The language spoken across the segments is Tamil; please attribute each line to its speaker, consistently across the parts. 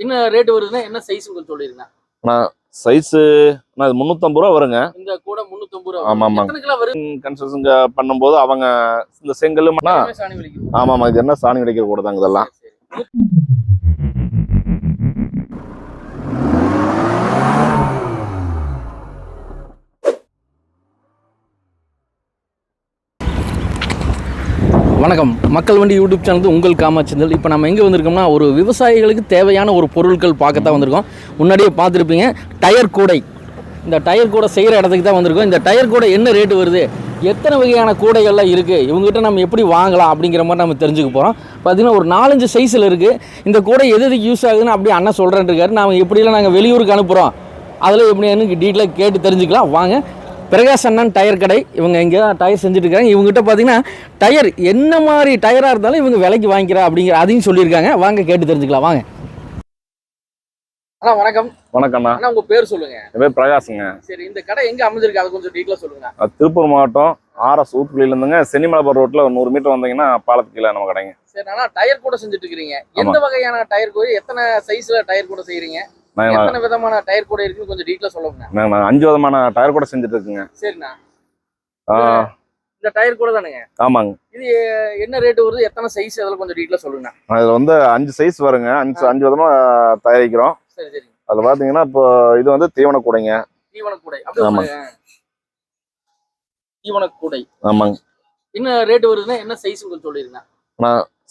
Speaker 1: என்ன ரேட் வருதுன்னா என்ன சைஸ் கொஞ்சம் சொல்லிருங்க.
Speaker 2: சைஸு நான் முந்நூற்றம்பது ரூபா வருங்க.
Speaker 1: இந்த கூட முந்நூத்தம்பது ரூபா
Speaker 2: ஆமா,
Speaker 1: வருது.
Speaker 2: ஆமா.
Speaker 1: எத்தனை கிலோ வருது
Speaker 2: கன்ஸ்ட்ரக்ஷன் பண்ணும்போது அவங்க இந்த செங்கல்
Speaker 1: வலிக்கும்
Speaker 2: ஆமாம் இது என்ன சாணி கிடைக்கிற கூட தாங்க இதெல்லாம்
Speaker 1: வணக்கம். மக்கள் வண்டி யூடியூப் சேனல் உங்கள் காமாச்சந்தல் இப்போ நம்ம எங்கே வந்திருக்கோம்னா ஒரு விவசாயிகளுக்கு தேவையான ஒரு பொருட்கள் பார்க்கத்தான் வந்திருக்கோம். முன்னாடியே பார்த்துருப்பீங்க டயர் கூடை. இந்த டயர் கூடை செய்கிற இடத்துக்கு தான் வந்திருக்கோம். இந்த டயர் கூடை என்ன ரேட்டு வருது? எத்தனை வகையான கூடைகள்லாம் இருக்குது இவங்ககிட்ட நம்ம எப்படி வாங்கலாம் அப்படிங்கிற மாதிரி நம்ம தெரிஞ்சுக்க போகிறோம் பார்த்தீங்கன்னா ஒரு நாலஞ்சு சைஸில் இருக்குது இந்த கூடை எது எதுக்கு யூஸ் ஆகுதுன்னு அப்படி அண்ணன் சொல்கிறேன் இருக்காரு. நாங்கள் எப்படிலாம் நாங்கள் வெளியூருக்கு அனுப்புகிறோம் அதில் எப்படின்னு டீட்டெயிலாக கேட்டு தெரிஞ்சுக்கலாம். வாங்க பிரகாஷ் அண்ணன் டயர் கடை. இவங்க இங்கே தான் டயர் செஞ்சுட்டு இருக்காங்க இவங்ககிட்ட பார்த்தீங்கன்னா டயர் என்ன மாதிரி டயராக இருந்தாலும் இவங்க விலைக்கு வாங்கிக்கிறா அப்படிங்கிற அதையும் சொல்லியிருக்காங்க. வாங்க கேட்டு தெரிஞ்சுக்கலாம். வாங்க. அண்ணா வணக்கம்.
Speaker 2: வணக்கம்ண்ணா
Speaker 1: அண்ணா. உங்கள் பேர் சொல்லுங்க.
Speaker 2: என் பேர் பிரகாஷுங்க.
Speaker 1: சரி இந்த கடை எங்கே அமைஞ்சிருக்கு? அதை கொஞ்சம் டீட்டெயிலாக சொல்லுங்க
Speaker 2: அது திருப்பூர் மாவட்டம் ஆர்எஸ் ஊத்துக்குழியில இருந்துங்க சென்னிமலைப்பர் ரோட்டில் ஒரு நூறு மீட்டர் வந்தீங்கன்னா பாலத்துக்கு கீழே நம்ம கடைங்க.
Speaker 1: சரி அண்ணா டயர் கூட செஞ்சுட்டு இருக்கிறீங்க எந்த வகையான டயர் கூட எத்தனை சைஸ்ல டயர் கூட செய்றீங்க?
Speaker 2: நாங்கள்
Speaker 1: எத்தனை விதமான டயர் கூட இருக்குன்னு கொஞ்சம் டீட்டெயிலாக சொல்லுங்க
Speaker 2: அஞ்சு விதமான டயர் கூட செஞ்சுட்டு இருக்குங்க.
Speaker 1: சரிண்ணா. இந்த டயர் கூட தானுங்க?
Speaker 2: ஆமாங்க.
Speaker 1: இது என்ன ரேட் வருது? எத்தனை சைஸ் அதில் கொஞ்சம் டீட்டெயிலாக சொல்லுங்க
Speaker 2: அதில் வந்து அஞ்சு சைஸ் வருங்க. அஞ்சு அஞ்சு விதமாக தயாரிக்கிறோம்.
Speaker 1: சரி சரி.
Speaker 2: அதில் பார்த்தீங்கன்னா இப்போ இது வந்து தீவன கூடைங்க.
Speaker 1: தீவன கூடை அப்படியே
Speaker 2: ஆமா.
Speaker 1: ஒரு, தீவன கூடை
Speaker 2: ஆமாங்க.
Speaker 1: என்ன ரேட் வருதுன்னா என்ன சைஸ் கொஞ்சம் சொல்லிருங்க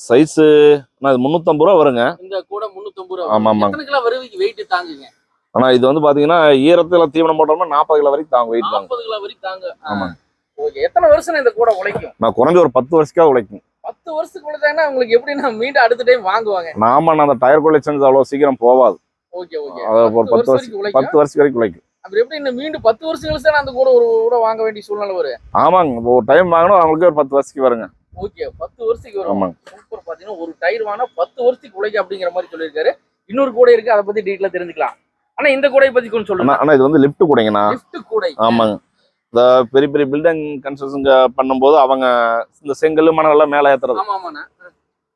Speaker 2: சைஸு நான் இது முந்நூற்றம்பது ரூபா வருங்க.
Speaker 1: இந்த தாங்குங்க.
Speaker 2: ஆனால் இது வந்து பார்த்தீங்கன்னா ஈரத்தில் தீவனம் போட்டோம்னா நாற்பது கிலோ வரைக்கும் தாங்க வெயிட் தாங்க
Speaker 1: கிலோ வரைக்கும் தாங்க
Speaker 2: ஆமாங்க.
Speaker 1: ஓகே. எத்தனை வருஷம் இந்த கூடை உழைக்கும்?
Speaker 2: நான் குறைஞ்ச ஒரு பத்து வருஷத்துக்காக உழைக்கும்.
Speaker 1: பத்து வருஷத்துக்கு உழைச்சாங்கன்னா உங்களுக்கு எப்படி நான் மீண்டும் அடுத்த டைம் வாங்குவாங்க?
Speaker 2: நாம நான் அந்த டயர் கொலைச்சன்ஸ் அவ்வளோ சீக்கிரம் போகாது
Speaker 1: ஓகே
Speaker 2: ஒரு பத்து வருஷம் பத்து வருஷம் வரைக்கும் உழைக்கும்.
Speaker 1: அப்புறம் எப்படி இந்த மீண்டும் பத்து வருஷம் கழிச்சு அந்த கூட ஒரு கூட வாங்க வேண்டிய சூழ்நிலை வரும்?
Speaker 2: ஆமாங்க. ஒரு டைம் வாங்கினா அவங்களுக்கு ஒரு பத்து வருஷத்துக்கு வருங்க.
Speaker 1: ஓகே பத்து வருஷத்துக்கு வரும் சூப்பர் பாத்தீங்கன்னா ஒரு டயர் வாங்கினா பத்து வருஷத்துக்கு உழைக்கும் அப்படிங்கிற மாதிரி சொல்லியிருக்காரு. இன்னொரு கூடை இருக்கு அதை பத்தி டீட்டெயிலா தெரிஞ்சுக்கலாம். ஆனா இந்த கூடையை பத்தி கொஞ்சம் சொல்லுங்க.
Speaker 2: அண்ணா இது வந்து லிஃப்ட் கூடைங்கண்ணா.
Speaker 1: லிஃப்ட் கூடை.
Speaker 2: ஆமாங்க. இந்த பெரிய பெரிய பில்டிங் கன்ஸ்ட்ரக்ஷன் பண்ணும்போது அவங்க இந்த செங்கல் மணல் மேலே ஏத்துறது.
Speaker 1: ஆமா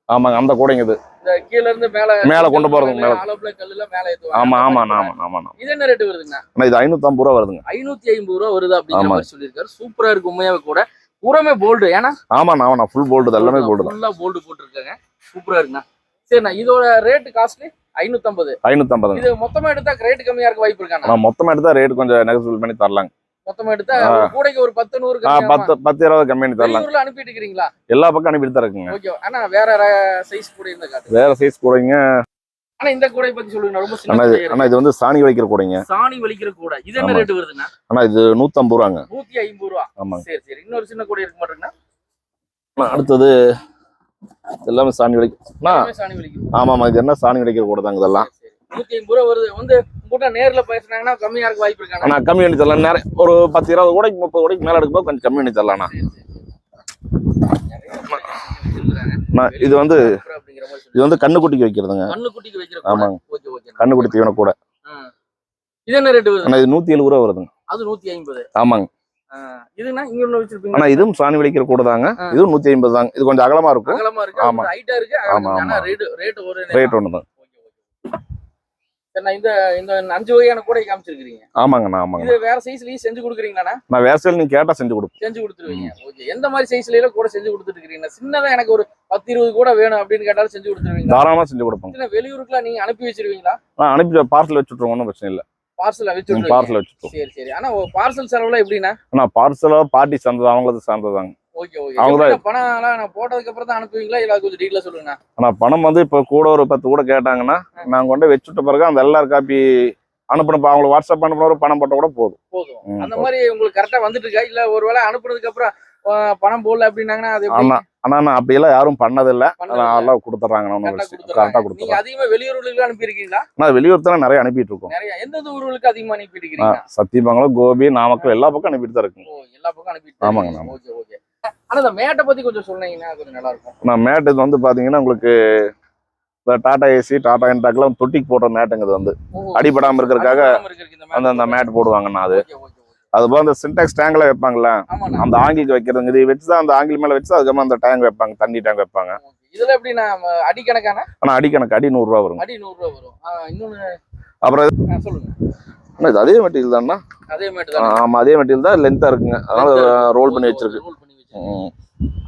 Speaker 2: ஆமாங்க அந்த கூடைங்க இது.
Speaker 1: கீழ இருந்து மேல
Speaker 2: மேல கொண்டு போறதுங்க, மேல. ஆமா ஆமாண்ணா ஆமாண்ணா ஆமாண்ணா.
Speaker 1: இது என்ன ரேட் வருதுங்க
Speaker 2: இது ஐநூற்றம்பது ரூபா வருதுங்க.
Speaker 1: ஐநூத்தி ஐம்பது ரூபா வருது அப்படிங்கிற
Speaker 2: ஆமா.
Speaker 1: மாதிரி சொல்லியிருக்காரு. சூப்பரா இருக்கு உண்மையாவே கூட. பூராமே போல்டு ஏன்னா
Speaker 2: ஆமாண்ணா ஆமாண்ணா ஃபுல் போல்டு எல்லாமே போல்டு
Speaker 1: ஃபுல்லா போல்டு போட்டிருக்காங்க. சூப்பரா இருக்குண்ணா. சரிண்ணா இதோட ரேட் காஸ்ட்லி ஐநூத்தம்பது.
Speaker 2: ஐநூற்றம்பதுங்க
Speaker 1: இது மொத்தமா எடுத்தா ரேட் கம்மியா இருக்க வாய்ப்பு இருக்காண்ணா?
Speaker 2: ஆனால் மொத்தமாக எடுத்தால் ரேட் கொஞ்சம் நெகசிபிள் பண்ணி தரலாங்க.
Speaker 1: மொத்தமா எடுத்தா கூடைக்கு ஒரு பத்து நூறு?
Speaker 2: பத்து பத்து இருபது கம்மி பண்ணி தரலாங்க.
Speaker 1: வெளியூர்ல அனுப்பிட்டு இருக்கிறீங்களா?
Speaker 2: எல்லா பக்கம் அனுப்பிட்டு தான் இருக்குங்க.
Speaker 1: ஓகே அண்ணா வேற சைஸ் கூட இருந்த
Speaker 2: வேற சைஸ் கூடைங்க.
Speaker 1: ஆனா இந்த கூடை பத்தி சொல்லுங்க ரொம்ப சின்ன
Speaker 2: இது வந்து சாணி வைக்கிற கூடைங்க.
Speaker 1: சாணி வலிக்கிற கூடை. இது என்ன
Speaker 2: ஆமா.
Speaker 1: ரேட் வருதுண்ணா?
Speaker 2: அண்ணா இது நூற்றம்பது ரூபாங்க.
Speaker 1: நூத்தி ஐம்பது ரூபா.
Speaker 2: ஆமாங்க
Speaker 1: சரி சரி. இன்னொரு சின்ன கூடை இருக்க மாட்டேங்கண்ணா
Speaker 2: அண்ணா, அடுத்தது எல்லாமே சாணி
Speaker 1: வலிக்கும்
Speaker 2: ஆமாம் இது என்ன சாணி கிடைக்கிற கூட தாங்க இதெல்லாம்.
Speaker 1: நூத்தி ஐம்பது ரூபா வருது. வந்து உங்ககிட்ட நேர்ல பேசுனாங்கன்னா கம்மியா இருக்க வாய்ப்பு
Speaker 2: ஆனால் கம்மி பண்ணி தரலாம். நிறைய ஒரு பத்து இருபது கூடைக்கு முப்பது கூடைக்கு மேலே எடுக்கும்போது கொஞ்சம் கம்மி பண்ணி தரலாம்ண்ணா அண்ணா, இது வந்து
Speaker 1: அப்படிங்கிற மாதிரி
Speaker 2: இது வந்து கண்ணுக்குட்டிக்கு வைக்கிறதுங்க.
Speaker 1: கண்ணுக்குட்டிக்கு வைக்கிற
Speaker 2: ஆமாங்க. கண்ணுக்குட்டி தீவன கூட.
Speaker 1: இது என்ன ரேட் வருது?
Speaker 2: இது நூற்றி எழுபது ரூபா வருதுங்க.
Speaker 1: அது நூத்தி ஐம்பது.
Speaker 2: ஆமாங்க.
Speaker 1: இதுனா இங்க ஒண்ணு வச்சிருப்பீங்க.
Speaker 2: இதுவும் சாணி வலிக்கிற கூட தாங்க. இதுவும் நூற்றி ஐம்பது தாங்க. இது கொஞ்சம் அகலமாக இருக்கும்.
Speaker 1: அகலமா இருக்கு.
Speaker 2: ஆமா.
Speaker 1: ஹைட்டா இருக்கு.
Speaker 2: ஆமா, ஆமா.
Speaker 1: ரேட் ரேட் ஒரு
Speaker 2: ரேட் ஒன்று தான்
Speaker 1: நான் இந்த இந்த அஞ்சு வகையான கூடை காமிச்சிருக்கீங்க
Speaker 2: ஆமாங்கண்ணா ஆமாங்க.
Speaker 1: இது வேற சைஸ்லயும் செஞ்சு கொடுக்குறீங்களாண்ணா
Speaker 2: நான் வேற நீங்கள் கேட்டால் செஞ்சு கொடுப்பேன்
Speaker 1: செஞ்சு கொடுத்துருவீங்க. ஓகே. எந்த மாதிரி சைஸ்ல கூட செஞ்சு கொடுத்துட்டு இருக்கீங்க சின்னதா எனக்கு ஒரு பத்து இருபது கூட வேணும் அப்படின்னு கேட்டாலும் செஞ்சு கொடுத்துருவீங்களா?
Speaker 2: தாராளமாக செஞ்சு
Speaker 1: சின்ன வெளியூருக்குலாம் நீங்க அனுப்பி வச்சிருவீங்களா?
Speaker 2: நான் அனுப்பி பார்சல் வச்சுட்ருவோம் ஒன்றும் பிரச்சனை இல்லை.
Speaker 1: பார்சல் வச்சு.
Speaker 2: பார்சல் வச்சுட்ருவோம்
Speaker 1: சரி சரி. ஆனா பார்சல் செலவுலாம் எப்படின்னா
Speaker 2: ஆனால் பார்சலாக பார்ட்டி சார்ந்தது அவங்களது சார்ந்ததாங்க
Speaker 1: பணம் எல்லாம் நான் போட்டதுக்கு அப்புறம் தான் அனுப்புவீங்களா? இல்ல அது கொஞ்சம் டீட்டெயிலா சொல்லுங்க.
Speaker 2: ஆனால் பணம் வந்து இப்போ கூட ஒரு பத்து கூட கேட்டாங்கன்னா நாங்கள் கொண்டு வச்சுட்ட பிறகு அந்த எல்லாரும் காப்பி அனுப்பணும் அவங்களுக்கு வாட்ஸ்அப் அனுப்பின பணம் போட்டால் கூட போதும்.
Speaker 1: போதும். அந்த மாதிரி உங்களுக்கு கரெக்டா வந்துட்டு இருக்கா இல்ல ஒருவேளை அனுப்புனதுக்கு அப்புறம் பணம் போடல அப்படின்னாங்கன்னா அது எப்படி?
Speaker 2: ஆனா நான் அப்படியெல்லாம் யாரும் பண்ணதில்லை. நல்லா கொடுத்துட்றாங்க கரெக்டாக
Speaker 1: கொடுத்துறாங்க. நீங்க
Speaker 2: கொடுத்துட்றாங்க.
Speaker 1: அதிகமா வெளியூர்களுக்கு அனுப்பியிருக்கீங்களா?
Speaker 2: ஆனால் வெளியூர் தான் நிறைய அனுப்பிட்டு இருக்கோம்
Speaker 1: நிறைய. எந்தெந்த ஊர்களுக்கு அதிகமா அனுப்பிட்டு இருக்கீங்க
Speaker 2: சத்தியமங்கலம் கோபி நாமக்கல் எல்லா பக்கம் அனுப்பிட்டு தான் இருக்குங்க
Speaker 1: ஓ எல்லா பக்கம் அனுப்பிட்டு
Speaker 2: ஆமாங்க.
Speaker 1: Okay okay. ஆனா இந்த மேட்டை பத்தி கொஞ்சம் சொன்னீங்கன்னா கொஞ்சம் நல்லா இருக்கும்.
Speaker 2: நான் மேட் இது வந்து பார்த்தீங்கன்னா உங்களுக்கு இந்த டாடா ஏசி டாடா என்டாக்லாம் தொட்டிக்கு போடுற மேட்டுங்க இது வந்து.
Speaker 1: ஓ,
Speaker 2: அடிபடாம இருக்கறதுக்காக அந்த அந்த மேட் போடுவாங்கண்ணா அது. அது போல அந்த சின்டாக்ஸ் டேங்க்ல
Speaker 1: ஆமாண்ணா
Speaker 2: அந்த ஆங்கிலுக்கு வைக்கிறதுங்க இது வச்சு தான் அந்த ஆங்கில் மேல வச்சு அதுக்கப்புறம் அந்த டேங்க் வைப்பாங்க தண்ணி டேங்க் வைப்பாங்க.
Speaker 1: இதுல எப்படி நான் அடி கணக்கான
Speaker 2: ஆனா அடிக்கணக்கு அடி நூறு ரூபா வருங்க
Speaker 1: அடி நூறு ரூபா வரும். இன்னொன்னு
Speaker 2: அப்புறம்
Speaker 1: சொல்லுங்க.
Speaker 2: அண்ணா, இது அதே மெட்டீரியல் தான்ண்ணா.
Speaker 1: அதே
Speaker 2: ஆ, ஆமா அதே மெட்டீரியல் தான் லென்த்தா இருக்குங்க. அதனால ரோல் பண்ணி வச்சிருக்கு.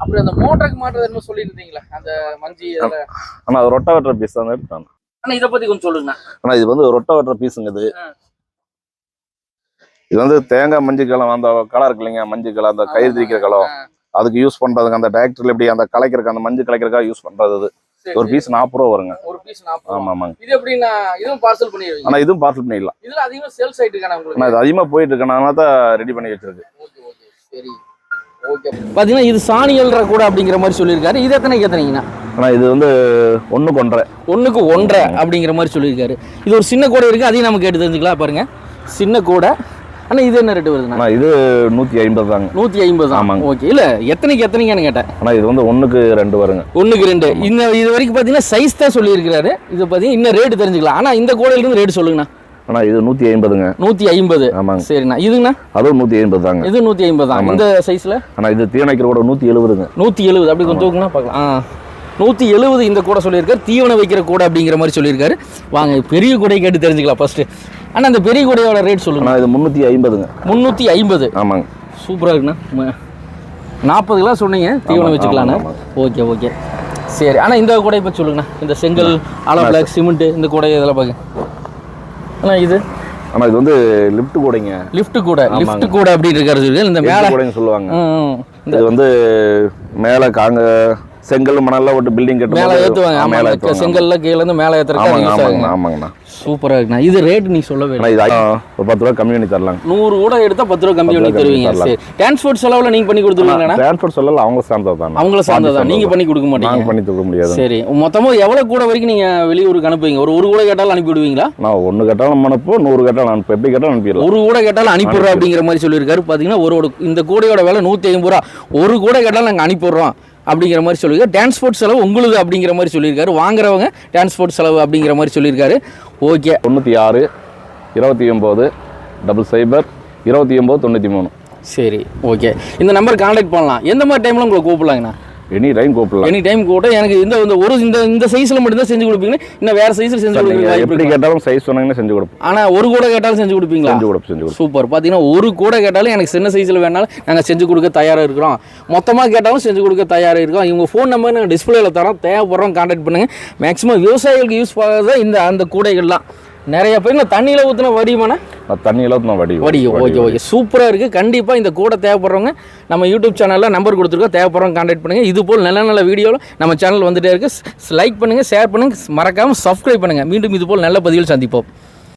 Speaker 1: அப்புறம் அந்த மோட்டருக்கு மாட்டுறது என்ன சொல்லியிருந்தீங்களா? அந்த மஞ்சி
Speaker 2: ஆனா அது ரொட்டா வெட்டுற பீஸ் தான் எடுத்தாங்க
Speaker 1: ஆனா இதை பத்தி கொஞ்சம் சொல்லுங்க
Speaker 2: ஆனா இது வந்து ரொட்டா வெட்டுற பீஸுங்க இது. இது வந்து தேங்காய் மஞ்சள் களம் அந்த களை இருக்கு இல்லைங்க மஞ்சள் களம் அந்த கயிறு திரிக்கிற களம் அதுக்கு யூஸ் பண்றதுக்கு அந்த டிராக்டர்ல எப்படி அந்த கலைக்கிறதுக்கு அந்த மஞ்சள் கலைக்கிறதுக்காக யூஸ் பண்றது ஒரு பீஸ் நாற்பது ரூபா வருங்க.
Speaker 1: ஒரு பீஸ்
Speaker 2: ஆமா ஆமாங்க
Speaker 1: இது எப்படின்னா இதுவும் பார்சல் பண்ணிடுவீங்க?
Speaker 2: ஆனா இதுவும் பார்சல் பண்ணிடலாம்.
Speaker 1: இதுல அதிகமா சேல்ஸ் ஆயிட்டு உங்களுக்கு?
Speaker 2: இது அதிகமா போயிட்டு இருக்கனால தான் ரெடி பண்ணி வச்சிருக்கு.
Speaker 1: பாத்தீங்கன்னா இது சாணி எழுற கூட அப்படிங்கிற மாதிரி சொல்லியிருக்காரு. இது எத்தனைக்கு எத்தனைங்கண்ணா
Speaker 2: ஆனா இது வந்து ஒண்ணு கொண்டரை
Speaker 1: ஒண்ணுக்கு ஒன்றரை அப்படிங்கிற மாதிரி சொல்லியிருக்காரு. இது ஒரு சின்ன கூடை இருக்கு. அதையும் நம்ம கேட்டு தெரிஞ்சுக்கலாம். பாருங்க. சின்ன கூடை. ஆனா இது என்ன ரேட்டு வருதுண்ணா?
Speaker 2: இது நூத்தி ஐம்பது தாங்க.
Speaker 1: நூத்தி ஐம்பது?
Speaker 2: ஆமாங்க.
Speaker 1: ஓகே இல்ல எத்தனைக்கு எத்தனைங்கன்னு கேட்டேன்.
Speaker 2: ஆனா இது வந்து ஒண்ணுக்கு ரெண்டு வருங்க.
Speaker 1: ஒண்ணுக்கு ரெண்டு. இந்த இது வரைக்கும் பாத்தீங்கன்னா சைஸ் தான் சொல்லியிருக்கிறாரு. இது பாத்தீங்கன்னா இன்னும் ரேட்டு தெரிஞ்சுக்கலாம். ஆனா இந்த கூடையில இருந்து ரேட்டு சொல்லுங்கண்ணா.
Speaker 2: ஆனா இது நூத்தி ஐம்பதுங்க.
Speaker 1: நூத்தி ஐம்பது.
Speaker 2: ஆமாங்க.
Speaker 1: சரிண்ணா. இதுங்கண்ணா?
Speaker 2: அதுவும் நூத்தி ஐம்பது தாங்க.
Speaker 1: இது நூத்தி ஐம்பது? தான். இந்த சைஸ்ல
Speaker 2: ஆனா இது தீவனைக்கிற கூட நூத்தி எழுபதுங்க.
Speaker 1: நூற்றி எழுபது. அப்படி கொஞ்சம் தூக்குனா பார்க்கலாம். ஆ. நூற்றி எழுபது இந்த கூடை சொல்லியிருக்காரு. தீவனம் வைக்கிற கூடை அப்படிங்கிற மாதிரி சொல்லியிருக்காரு. வாங்க பெரிய கூடை கேட்டு தெரிஞ்சுக்கலாம் ஃபர்ஸ்ட் ஆனால் அந்த பெரிய கூடையோட ரேட் சொல்லுங்க.
Speaker 2: ஆனா இது முன்னூத்தி ஐம்பதுங்க.
Speaker 1: முந்நூற்றி ஐம்பது.
Speaker 2: ஆமாங்க.
Speaker 1: சூப்பராக இருக்குண்ணா. நாற்பது கிலோ சொன்னீங்க. தீவனம் வச்சுக்கலாண்ணா ஓகே ஓகே. சரி ஆனால் இந்த கூடை இப்போ சொல்லுங்கண்ணா. இந்த செங்கல் பிளாக் சிமெண்ட்டு இந்த கூடை இதெல்லாம் பார்க்க அண்ணா இது?
Speaker 2: ஆனா இது வந்து லிஃப்ட் கூடைங்க.
Speaker 1: லிஃப்ட் கூடை. லிஃப்ட் கூடை அப்படின்னு இருக்காரு சொல்லி இந்த மேலே
Speaker 2: கூடைன்னு சொல்லுவாங்க. இது வந்து மேல காங்க செங்கல் மணல்லாம் விட்டு பில்டிங் கட்டும்
Speaker 1: மேலே ஏற்றுவாங்க
Speaker 2: மேல ஏத்துவாங்க.
Speaker 1: செங்கல்ல கீழே இருந்து மேலே ஏற்றுறதுக்கு
Speaker 2: ஆமாங்க ஆமாங்கண்ணா.
Speaker 1: சூப்பராக இருக்குண்ணா. இது ரேட் நீ
Speaker 2: இது ஐ- ஒரு பத்து ரூபா கம்மி பண்ணி தரலாங்க.
Speaker 1: நூறு கூட எடுத்தா பத்து ரூபா கம்மி பண்ணி தருவீங்க.
Speaker 2: தரலாம்.
Speaker 1: சரி. டிரான்ஸ்போர்ட் செலவுல நீங்க பண்ணி கொடுத்துருவீங்களா
Speaker 2: டிரான்ஸ்போர்ட் சொல்லல அவங்க சார்ந்தது தான்
Speaker 1: அவங்கள சார்ந்ததா? நீங்க பண்ணி கொடுக்க மாட்டீங்க.
Speaker 2: பண்ணி தர முடியாது.
Speaker 1: சரி. மொத்தமா எவ்வளவு கூட வரைக்கும் நீங்க வெளியூருக்கு அனுப்புவீங்க? ஒரு ஒரு கூட கேட்டாலும் அனுப்பி விடுவீங்களா?
Speaker 2: நான் ஒண்ணு கேட்டாலும் நம்ம அனுப்புவோம் நூறு கேட்டாலும் அனுப்பு எப்படி கேட்டாலும் அனுப்பிடலாம்.
Speaker 1: ஒரு கூட கேட்டாலும் அனுப்பிடுறோம் அப்படிங்கிற மாதிரி சொல்லியிருக்காரு. பாத்தீங்கன்னா ஒரு ஒரு இந்த கூடையோட விலை நூத்தி ஐம்பது ரூபா. ஒரு கூட கேட்டாலும் நாங்க அனுப்பிடுறோம் அப்படிங்கிற மாதிரி சொல்லியிருக்காரு. டிரான்ஸ்போர்ட் செலவு உங்களுக்கு அப்படிங்கிற மாதிரி சொல்லியிருக்காரு. வாங்குறவங்க டிரான்ஸ்போர்ட் செலவு அப்படிங்கிற மாதிரி சொல்லியிருக்காரு. ஓகே
Speaker 2: தொண்ணூத்தி ஆறு இருபத்தி ஒன்பது டபுள் சைபர் இருபத்தி ஒன்பது தொண்ணூத்தி மூணு
Speaker 1: சரி ஓகே இந்த நம்பர் கான்டாக்ட் பண்ணலாம். எந்த மாதிரி டைம்ல உங்களை கூப்பிடலாங்கண்ணா?
Speaker 2: எனி டைம் கூப்பிடலாம்.
Speaker 1: எனி டைம் கூட எனக்கு இந்த இந்த ஒரு இந்த இந்த சைஸ்ல மட்டும் தான் செஞ்சு கொடுப்பீங்க இன்னும் வேற சைஸ்ல செஞ்சு கொடுப்பீங்க
Speaker 2: எப்படி? கேட்டாலும் சைஸ் சொன்னீங்கன்னா செஞ்சு கொடுப்போம்.
Speaker 1: ஆனா ஒரு கூட கேட்டாலும் செஞ்சு கொடுப்பீங்களா?
Speaker 2: செஞ்சு கொடுப்போம் செஞ்சு
Speaker 1: சூப்பர். பார்த்தீங்கன்னா ஒரு கூட கேட்டாலும் எனக்கு சின்ன சைஸில் வேணாலும் நாங்கள் செஞ்சு கொடுக்க தயாராக இருக்கிறோம். மொத்தமாக கேட்டாலும் செஞ்சு கொடுக்க தயாராக இருக்கோம் இவங்க ஃபோன் நம்பர் நாங்கள் டிஸ்பிளேல தரோம். தேவைப்படுறோம் கான்டாக்ட் பண்ணுங்கள் மேக்ஸிமம் விவசாயிகளுக்கு யூஸ் ஆகாத இந்த அந்த கூடைகள்லாம் நிறைய பேர் தண்ணியில் ஊற்றின வடிவமான
Speaker 2: நான் தண்ணி அளவுக்கு நான் வடி
Speaker 1: வடியும் ஓகே ஓகே. சூப்பராக இருக்குது கண்டிப்பாக இந்த கூட தேவைப்படுறவங்க நம்ம யூடியூப் சேனலில் நம்பர் கொடுத்துருக்கோம். தேவைப்படுறவங்க கான்டாக்ட் பண்ணுங்கள் இது போல் நல்ல நல்ல வீடியோவில் நம்ம சேனல் வந்துட்டே இருக்குது லைக் பண்ணுங்கள் ஷேர் பண்ணுங்கள் மறக்காமல் சப்ஸ்கிரைப் பண்ணுங்கள் மீண்டும் இது போல் நல்ல பதிவில் சந்திப்போம்.